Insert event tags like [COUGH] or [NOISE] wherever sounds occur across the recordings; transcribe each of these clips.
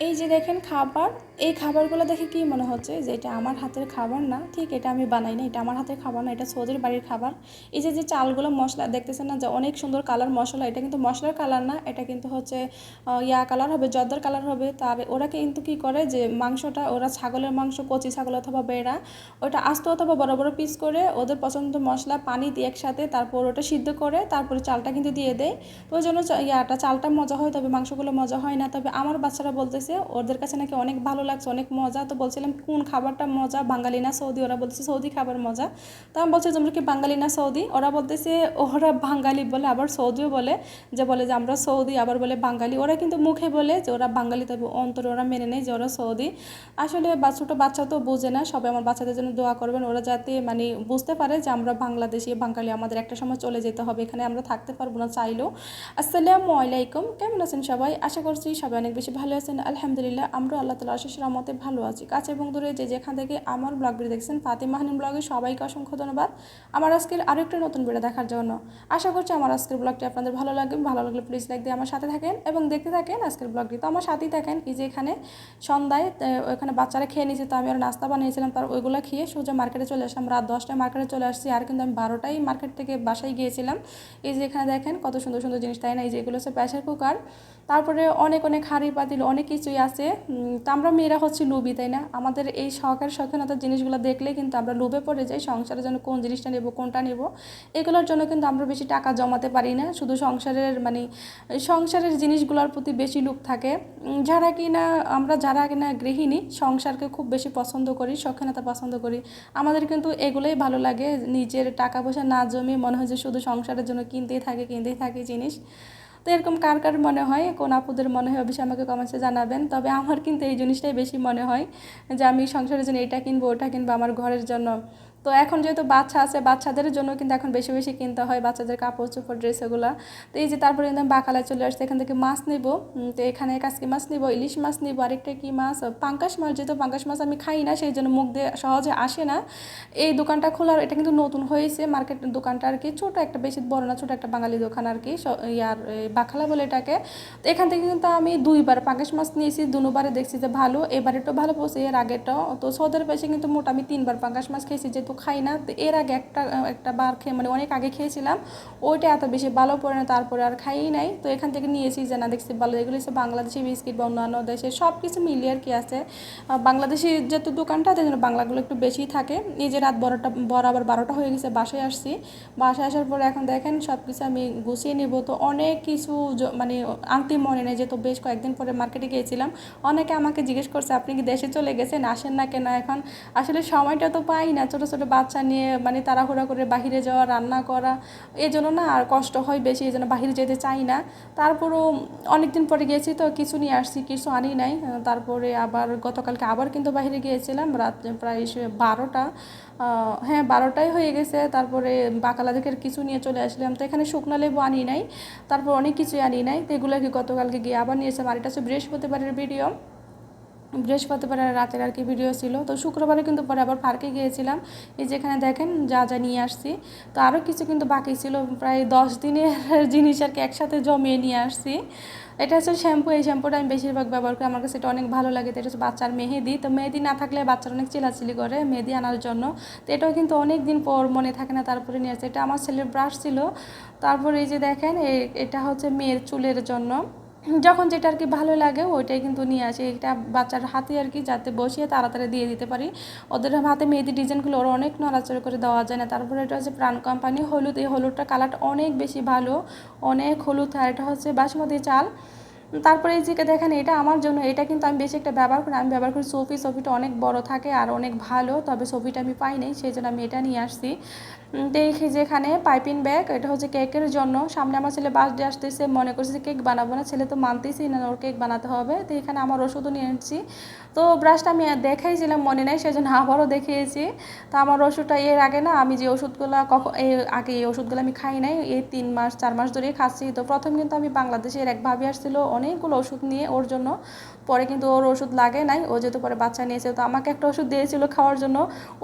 এই যে দেখেন খাবার এই খাবারগুলো দেখে কি মনে হচ্ছে যে এটা আমার হাতের খাবার না? ঠিক এটা আমি বানাই না এটা আমার হাতের খাবার না, এটা সৌদির বাড়ির খাবার। এই যে যে চালগুলো মশলা দেখতেছেন না যে অনেক সুন্দর কালার মশলা, এটা কিন্তু মশলার কালার না, এটা কিন্তু হচ্ছে ইয়া কালার হবে, জর্দার কালার হবে। তার ওরা কিন্তু কি করে যে মাংসটা, ওরা ছাগলের মাংস, কচি ছাগল অথবা বেড়া, ওটা আস্ত অথবা বড় বড় পিস করে ওদের পছন্দ মশলা, পানি দিয়ে একসাথে তারপর ওটা সিদ্ধ করে তারপরে চালটা কিন্তু দিয়ে দেয়। তো ওই জন্য ইয়াটা চালটা মজা হয়, তবে মাংসগুলো মজা হয় না। তবে আমার বাচ্চারা বলতেছে, ওদের কাছে নাকি অনেক ভালো লাগছে, অনেক মজা। তো বলছিলাম, কোন খাবারটা মজা? বাঙালি না সৌদি? ওরা বলতেছে, সৌদি খাবার মজা। তো আমি বলছি, তোমরা কি বাঙালি না সৌদি? ওরা বলতেছে, ওরা বাঙালি বলে, আবার সৌদিও বলে, যে বলে যে আমরা সৌদি, আবার বলে বাঙালি। ওরা কিন্তু মুখে বলে যে ওরা বাঙালি, তবে অন্তরে ওরা মেনে নেয় যে ওরা সৌদি। আসলে ছোটো বাচ্চা তো বোঝে না, সবাই আমার বাচ্চাদের জন্য দোয়া করবেন। ওরা যাতে মানে বুঝতে পারে যে আমরা বাংলাদেশি, বাঙালি, আমাদের একটা সময় চলে যেতে হবে, এখানে আমরা থাকতে পারব না চাইলেও। আসসালামু আলাইকুম, কেমন আছেন সবাই? আশা করছি সবাই অনেক বেশি ভালো আছেন। আলহামদুলিল্লাহ আমরা আল্লাহ তালা আশিস রহমতে ভালো আছি। কাছে এবং দূরে যে যেখান থেকে আমার ব্লগ ভিডিও দেখছেন, ফাতিমা হানিম ব্লগে সবাইকে অসংখ্য ধন্যবাদ। আমার আজকের আরও একটা নতুন ভিডিও দেখার জন্য আশা করছি আমার আজকের ব্লগটি আপনাদের ভালো লাগবে। ভালো লাগলে প্লিজ লাইক দিয়ে আমার সাথে থাকেন এবং দেখতে থাকেন আজকের ব্লগটি। তো আমার সাথেই থাকেন, এই যে এখানে সন্ধ্যায় ওখানে বাচ্চারা খেয়ে নিয়েছে তো আমি আর নাস্তা বানিয়েছিলাম, তার ওইগুলো খেয়ে সোজা মার্কেটে চলে আসলাম। রাত দশটায় মার্কেটে চলে আসছি, আর কিন্তু আমি বারোটায় মার্কেট থেকে বাসায় গিয়েছিলাম। এই যে এখানে দেখেন কত সুন্দর সুন্দর জিনিস, তাই না? এই যে এগুলো হচ্ছে প্রেশার কুকার তারপরে অনেক অনেক হাঁড়ি পাতিল, অনেক কিছুই আছে। তো আমরা মেয়েরা হচ্ছে লুবি তাই না? আমাদের এই শখের শৌখিনতার জিনিসগুলো দেখলে কিন্তু আমরা লোভে পড়ে যাই, সংসারের জন্য কোন জিনিসটা নেব, কোনটা নেব? এগুলোর জন্য কিন্তু আমরা বেশি টাকা জমাতে পারি না। শুধু সংসারের মানে সংসারের জিনিসগুলোর প্রতি বেশি লোভ থাকে। যারা কি না আমরা যারা কিনা গৃহিণী, সংসারকে খুব বেশি পছন্দ করি শৌখিনতা পছন্দ করি। আমাদের কিন্তু এগুলোই ভালো লাগে, নিজের টাকা পয়সা না জমিয়ে মনে হয় যে শুধু সংসারের জন্য কিনতেই থাকে কিনতেই থাকে জিনিস। তো এরকম কার কার মনে হয়, কোন আপুদের মনে হয় অবশ্যই আমাকে কমেন্টসে জানাবেন। তবে আমার কিন্তু এই জিনিসটাই বেশি মনে হয় যে আমি সংসারের জন্য এটা কিনবো, ওটা কিনবো, আমার ঘরের জন্য তো এখন যেহেতু বাচ্চা আছে, বাচ্চাদের জন্য কিন্তু এখন বেশি বেশি কিনতে হয় বাচ্চাদের কাপড় চোপড় ড্রেস এগুলো। তো এই যে তারপরে কিন্তু আমি বাকালায় চলে আসছে, এখান থেকে মাছ নিব। তো এখানে কাসকি মাছ নিব, ইলিশ মাছ নিব, আরেকটা কি মাছ? পাঙ্কাশ মাছ, যেহেতু পাঙ্কাশ মাছ আমি খাই না, সেই জন্য মুখ দিয়ে সহজে আসে না। এই দোকানটা খোলার, এটা কিন্তু নতুন হয়েছে, মার্কেট দোকানটা আর কি, ছোটো একটা, বেশি বড় না, ছোটো একটা বাঙালি দোকান আর কি ইয়ার বাখালা বলে এটাকে। তো এখান থেকে কিন্তু আমি দুইবার পাঙ্কাশ মাছ নিয়েছি দুবারে দেখছি যে ভালো এবারেরটা ভালো পড়ছে, এর আগেরটাও। তো সৌদের পাশে কিন্তু মোট আমি তিনবার পাঙ্কাশ মাছ খেয়েছি, যেহেতু খাই না। তো এর আগে একটা একটা বার খেয়ে মানে অনেক আগে খেয়েছিলাম। ওইটা এত বেশি ভালো পড়ে না, তারপরে আর খাইই নাই। তো এখান থেকে নিয়েছি যে, না, দেখছি ভালো। এগুলো হচ্ছে বাংলাদেশি বিস্কিট বা অন্যান্য দেশে সব কিছু মিলিয়ে আর কি আছে বাংলাদেশি যেহেতু দোকানটা, তাই জন্য বাংলাগুলো একটু বেশি থাকে। এই যে রাত বারোটা, বড় আবার বারোটা হয়ে গেছে, বাসায় আসছি। বাসায় আসার পরে এখন দেখেন সব কিছু আমি গুছিয়ে নিব। তো অনেক কিছু মানে আনতে মনে নেই, যেহেতু বেশ কয়েকদিন পরে মার্কেটে গিয়েছিলাম। অনেকে আমাকে জিজ্ঞেস করছে, আপনি কি দেশে চলে গেছেন? আসেন না কেন এখন? আসলে সময়টা তো পাই না, ছোটো ছোটো বাচ্চা নিয়ে মানে তাড়াহুড়া করে বাহিরে যাওয়া, রান্না করা এই জন্য না আর কষ্ট হয় বেশি, এই জন্য বাহিরে যেতে চাই না। তারপরও অনেকদিন পরে গিয়েছি তো কিছু নিয়ে আসছি, কিছু আনি নাই। তারপরে আবার গতকালকে আবার কিন্তু বাইরে গিয়েছিলাম, রাত প্রায় বারোটা। হ্যাঁ বারোটাই হয়ে গেছে। তারপরে বাকালা থেকে কিছু নিয়ে চলে আসলাম। তো এখানে শুকনো লেবু আনি নাই, তারপর অনেক কিছুই আনি নাই। তো এগুলো কি গতকালকে গিয়ে আবার নিয়েছিলাম আর এটা হচ্ছে বৃহস্পতিবারের ভিডিও। বৃহস্পতিবার রাতের আর কি ভিডিও ছিল। তো শুক্রবারে কিন্তু পরে আবার পার্কে গিয়েছিলাম। এই যেখানে দেখেন, যা যা নিয়ে আসছি। তো আরও কিছু কিন্তু বাকি ছিল। প্রায় দশ দিনের [LAUGHS] জিনিস আর কি একসাথে জমিয়ে নিয়ে আসছি। এটা হচ্ছে শ্যাম্পু। এই শ্যাম্পুটা আমি বেশিরভাগ ব্যবহার করি। আমার কাছে এটা অনেক ভালো লাগে। তো এটা হচ্ছে বাচ্চার মেহেদি। তো মেহেদি না থাকলে বাচ্চারা অনেক চিলাচিলি করে মেহেদি আনার জন্য। তো এটাও কিন্তু অনেক দিন পর মনে থাকে না তারপরে নিয়ে আসছে। এটা আমার ছেলের ব্রাশ ছিল। তারপরে এই যে দেখেন এটা হচ্ছে মেয়ের চুলের জন্য। যখন যেটা আর কি ভালো লাগে, ওইটাই কিন্তু নিয়ে আসি। এটা বাচ্চার হাতে আর কি যাতে বসিয়ে তাড়াতাড়ি দিয়ে দিতে পারি। ওদের হাতে মেহেদি ডিজাইনগুলো ওরা অনেক নড়াচড়া করে দেওয়া যায় না। তারপরে এটা হচ্ছে প্রাণ কোম্পানি। হলুদ, এই হলুদটা কালারটা অনেক বেশি ভালো, অনেক হলুদ। আর এটা হচ্ছে বাসমতি চাল। তারপরে এই যে দেখেন, এটা আমার জন্য, এটা কিন্তু আমি বেশি একটা ব্যবহার করি আমি ব্যবহার করি সোফি, সোফিটা অনেক বড় থাকে আর অনেক ভালো, তবে সোফিটা আমি পাই নাই, সেই জন্য আমি এটা নিয়ে আসছি। দেখি যেখানে পাইপিং ব্যাগ, এটা হচ্ছে কেকের জন্য। সামনে আমার ছেলে বার্থডে আসতেছে, মনে করছে যে কেক বানাবো না, ছেলে তো মানতেছি না ওর কেক বানাতে হবে। তো এখানে আমার ওষুধও নিয়ে এসেছি। তো ব্রাশটা আমি দেখাইছিলাম, মনে নেই সেজন্য আবারও দেখিয়েছি। তো আমার ওষুধটা এর আগে না, আমি যে ওষুধগুলো কখন আগে এই ওষুধগুলো আমি খাই নাই, এই তিন মাস, চার মাস ধরেই খাচ্ছি। তো প্রথম কিন্তু আমি বাংলাদেশের এক ভাবি আসছিল অনেকগুলো ওষুধ নিয়ে ওর জন্য। পরে কিন্তু ওর ওষুধ লাগে নাই, ও যেহেতু পরে বাচ্চা নিয়েছে, তো আমাকে একটা ওষুধ দিয়েছিল খাওয়ার জন্য।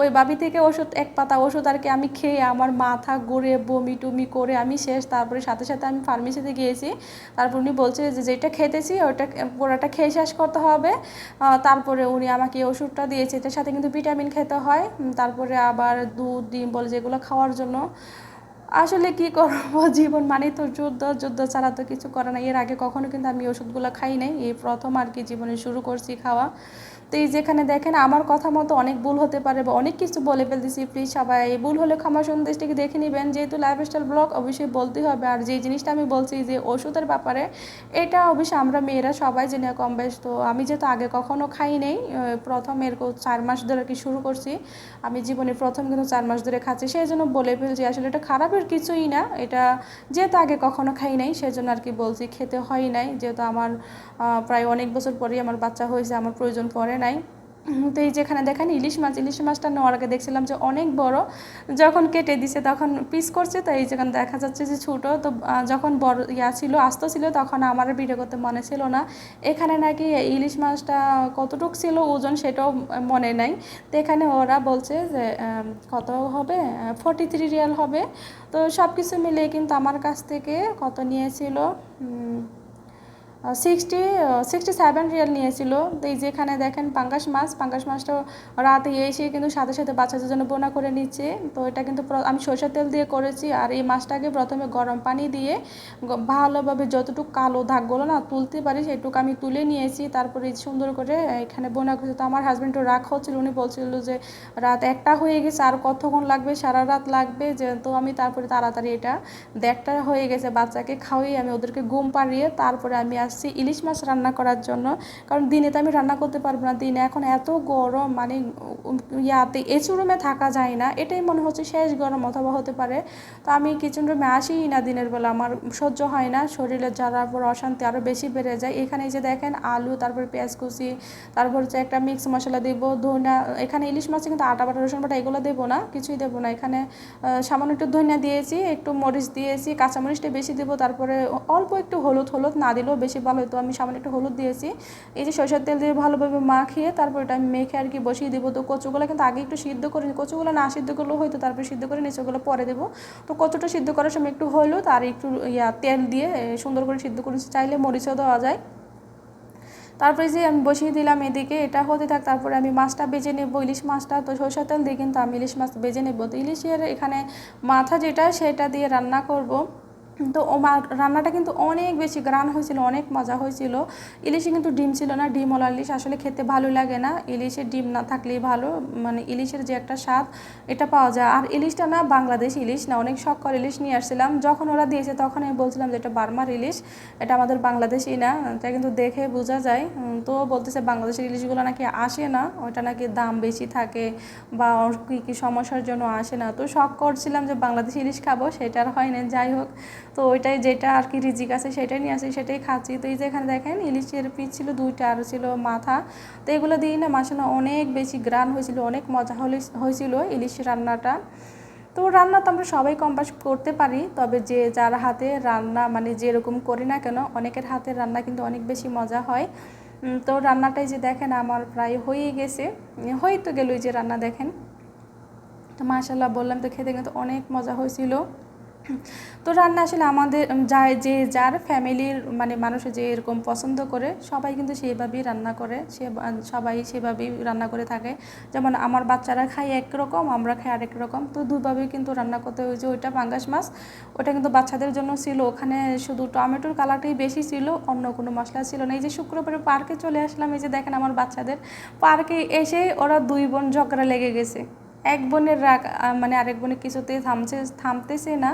ওই বাবি থেকে ওষুধ, এক পাতা ওষুধ আর কি আমি খেয়ে আমার মাথা ঘুরে বমি টুমি করে আমি শেষ। তারপরে সাথে সাথে আমি ফার্মেসিতে গিয়েছি। তারপর উনি বলছে যে যেটা খেতেছি, ওটা পুরোটা খেয়ে শেষ করতে হবে। তারপরে উনি আমাকে ওষুধটা দিয়েছে। এটার সাথে কিন্তু ভিটামিন খেতে হয়। তারপরে আবার দুধ, ডিম বলে যেগুলো খাওয়ার জন্য। আসলে কি করব? [LAUGHS] জীবন মানে তো যুদ্ধ যুদ্ধ ছাড়া তো কিছু করে না এর আগে কখনো কিন্তু আমি ওষুধগুলো খাই নাই। এই প্রথম আর কি জীবনে শুরু করছি খাওয়া। তো এই যেখানে দেখেন আমার কথা মতো অনেক ভুল হতে পারে বা অনেক কিছু বলে ফেলতেছি প্লিজ সবাই। ভুল হলে ক্ষমা সন্দেশটিকে দেখে নেবেন। যেহেতু লাইফস্টাইল ব্লগ অবশ্যই বলতেই হবে। আর যে জিনিসটা আমি বলছি যে ওষুধের ব্যাপারে, এটা অবশ্যই আমরা মেয়েরা সবাই জেনে কম বেশ। তো আমি যেহেতু আগে কখনো খাই নেই প্রথম এরকম চার মাস ধরে কি শুরু করছি। আমি জীবনে প্রথম কিন্তু চার মাস ধরে খাচ্ছি। সেই জন্য বলে ফেলছি, আসলে এটা খারাপের কিছুই না। এটা যেহেতু আগে কখনো খাই নাই সেই জন্য আর কি বলছি, খেতে হয় নাই। যেহেতু আমার প্রায় অনেক বছর পরেই আমার বাচ্চা হয়েছে, আমার প্রয়োজন পড়ে নাই। তো এই যেখানে দেখেন ইলিশ মাছ, ইলিশ মাছটা নেওয়ার আগে দেখছিলাম যে অনেক বড়। যখন কেটে দিছে তখন পিস করছে, তো এই যেখানে দেখা যাচ্ছে যে ছোটো। তো যখন বড় ইয়া ছিল, আস্ত ছিল, তখন আমার ভিডিও করতে মনে ছিল না। এখানে নাকি ইলিশ মাছটা কতটুক ছিল ওজন সেটাও মনে নাই। তো এখানে ওরা বলছে যে কত হবে? ফর্টি থ্রি রিয়াল হবে। তো সব কিছু মিলিয়ে কিন্তু আমার কাছ থেকে কত নিয়েছিল? সিক্সটি সিক্সটি সেভেন রিয়াল নিয়েছিল। তো এই যেখানে দেখেন পাঙ্গাস মাছ, পাঙ্গাস মাছটা রাতে এসে কিন্তু সাথে সাথে বাচ্চাদের জন্য বোনা করে নিচ্ছে। তো এটা কিন্তু আমি সরষের তেল দিয়ে করেছি আর এই মাছটাকে প্রথমে গরম পানি দিয়ে ভালোভাবে যতটুকু কালো দাগগুলো না তুলতে পারি সেটুকু আমি তুলে নিয়েছি। তারপরে সুন্দর করে এখানে বোনা করেছি। তো আমার হাজব্যান্ডও রাগ হচ্ছিল উনি বলছিল যে, রাত একটা হয়ে গেছে, আর কতক্ষণ লাগবে? সারা রাত লাগবে? যে, তো আমি তারপরে তাড়াতাড়ি এটা দেড়টা হয়ে গেছে বাচ্চাকে খাওয়াই, আমি ওদেরকে ঘুম পাড়িয়ে তারপরে আমি আস আসছি ইলিশ মাছ রান্না করার জন্য। কারণ দিনে তো আমি রান্না করতে পারব না দিনে। এখন এত গরম মানে ইয়াতে এসি রুমে থাকা যায় না। এটাই মনে হচ্ছে শেষ গরম অথবা হতে পারে। তো আমি কিচেন রুমে আসিই না দিনের বেলা। আমার সহ্য হয় না। শরীরে যারার পর অশান্তি আরও বেশি বেড়ে যায়। এখানে যে দেখেন আলু, তারপর পেঁয়াজ কুচি, তারপর হচ্ছে একটা মিক্স মশলা দেবো, ধনিয়া। এখানে ইলিশ মাছে কিন্তু আটা, বাটা, রসুন, বাটা এগুলো দেবো না। কিছুই দেবো না। এখানে সামান্য একটু ধনিয়া দিয়েছি, একটু মরিচ দিয়েছি, কাঁচামরিচটা বেশি দেবো। তারপরে অল্প একটু হলুদ হলুদ না দিলেও বেশি ভালো হতো আমি সামান্য একটু হলুদ দিয়েছি। এই যে সরষের তেল দিয়ে ভালোভাবে মাখিয়ে তারপর এটা আমি মেখে আর কি বসিয়ে দেবো। তো কচুগুলো কিন্তু আগে একটু সিদ্ধ করে নিই কচুগুলো না সিদ্ধ করলেও হয়তো তারপরে সিদ্ধ করে নিচে ওগুলো পরে দেবো। তো কচুটা সিদ্ধ করার সময় একটু হলুদ আর একটু ইয়া তেল দিয়ে সুন্দর করে সিদ্ধ করে চাইলে মরিচও দেওয়া যায়। তারপরে যে আমি বসিয়ে দিলাম এদিকে, এটা হতে থাক, তারপরে আমি মাছটা বেজে নেব, ইলিশ মাছটা। তো সরষের তেল দিয়ে কিন্তু আমি ইলিশ মাছ বেজে নেব। তো ইলিশের এখানে মাথা যেটা, সেটা দিয়ে রান্না করব। তো রান্নাটা কিন্তু অনেক বেশি গ্রান হয়েছিল, অনেক মজা হয়েছিল। ইলিশে কিন্তু ডিম ছিল না, ডিম ওলা ইলিশ, আসলে খেতে ভালো লাগে না। ইলিশের ডিম না থাকলেই ভালো মানে ইলিশের যে একটা স্বাদ, এটা পাওয়া যায়। আর ইলিশটা না বাংলাদেশ ইলিশ না, অনেক শখ করে ইলিশ নিয়ে আসছিলাম। যখন ওরা দিয়েছে, তখন আমি বলছিলাম যে এটা বার্মার ইলিশ, এটা আমাদের বাংলাদেশি না, এটা কিন্তু দেখে বোঝা যায়। তো বলতেছে বাংলাদেশের ইলিশগুলো নাকি আসে না, ওটা নাকি দাম বেশি থাকে বা কী কী সমস্যার জন্য আসে না। তো শখ করছিলাম যে বাংলাদেশি ইলিশ খাব, সেটা আর হয় না যাই হোক। তো ওইটাই যেটা আর কি রিজিক আছে সেটাই নিয়ে আসি, সেটাই খাচ্ছি। তো এই যে এখানে দেখেন, ইলিশের পিস ছিল দুইটা আর ছিল মাথা। তো এগুলো দিয়ে না মাসে না অনেক বেশি গ্রান হয়েছিল, অনেক মজা হলে হয়েছিল ইলিশ রান্নাটা। তো রান্না তো আমরা সবাই কম বাস করতে পারি, তবে যে যার হাতে রান্না মানে যেরকম করি না কেন, অনেকের হাতে রান্না কিন্তু অনেক বেশি মজা হয়। তো রান্নাটাই যে দেখেন আমার প্রায় হয়েই গেছে। হয়ে তো গেলই যে রান্না দেখেন। তো মাশাল্লাহ বললাম তো খেতে কিন্তু অনেক মজা হয়েছিল। তো রান্না আসলে আমাদের যা যে যার ফ্যামিলির মানে মানুষ যে এরকম পছন্দ করে, সবাই কিন্তু সেইভাবেই রান্না করে, সে সবাই সেভাবেই রান্না করে থাকে। যেমন আমার বাচ্চারা খায় একরকম আমরা খাই আরেক রকম, তো দুভাবেই কিন্তু রান্না করতে হয়েছে ওইটা পাঙ্গাস মাছ, ওটা কিন্তু বাচ্চাদের জন্য ছিল। ওখানে শুধু টমেটোর কালারটাই বেশি ছিল, অন্য কোনো মশলা ছিল না। এই যে শুক্রবারে পার্কে চলে আসলাম, এই যে দেখেন আমার বাচ্চাদের, পার্কে এসে ওরা দুই বোন ঝগড়া লেগে গেছে। এক বোনের রাগ মানে আরেক বোনের কিছুতেই থামছে, থামতেছে না।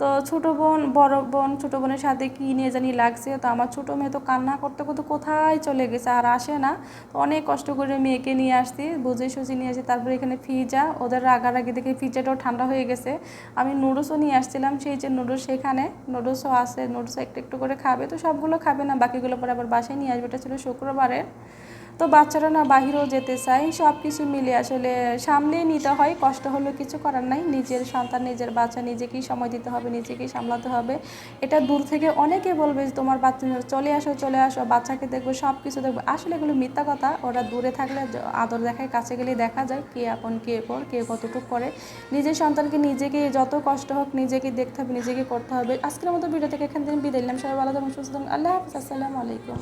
তো ছোটো বোন, বড় বোন, ছোটো বোনের সাথে কী নিয়ে জানি লাগছে। তো আমার ছোটো মেয়ে তো কান্না করতে করতে কোথায় চলে গেছে আর আসে না। তো অনেক কষ্ট করে মেয়েকে নিয়ে আসছি, বুঝে সুঝে নিয়ে আসি। তারপরে এখানে ফিজা, ওদের রাগারাগি দেখে ফিজাটাও ঠান্ডা হয়ে গেছে। আমি নুডলসও নিয়ে আসছিলাম, সেই যে নুডলস সেখানে। নুডলসও আছে নুডলস একটু একটু করে খাবে। তো সবগুলো খাবে না, বাকিগুলো পরে আবার বাসায় নিয়ে আসবে। এটা ছিল শুক্রবারের। তো বাচ্চারা না বাহিরেও যেতে চায়, সব কিছু মিলে আসলে সামলেই নিতে হয়, কষ্ট হলেও কিছু করার নাই। নিজের সন্তান, নিজের বাচ্চা, নিজেকেই সময় দিতে হবে, নিজেকেই সামলাতে হবে। এটা দূর থেকে অনেকে বলবে যে, তোমার বাচ্চা, চলে আসো চলে আসো, বাচ্চাকে দেখব, সব কিছু দেখব। আসলে এগুলো মিথ্যা কথা। ওরা দূরে থাকলে আদর দেখায়, কাছে গেলেই দেখা যায় কে আপন, কে পর, কে কতটুকু করে। নিজের সন্তানকে নিজেকে যত কষ্ট হোক নিজেকে দেখতে হবে, নিজেকে করতে হবে। আজকের মতো ভিডিও থেকে এখান থেকে বিদায় নিলাম। সবাই ভালো থাকুন, সুস্থ থাকুন। আল্লাহ হাফিজ। আসসালামু আলাইকুম।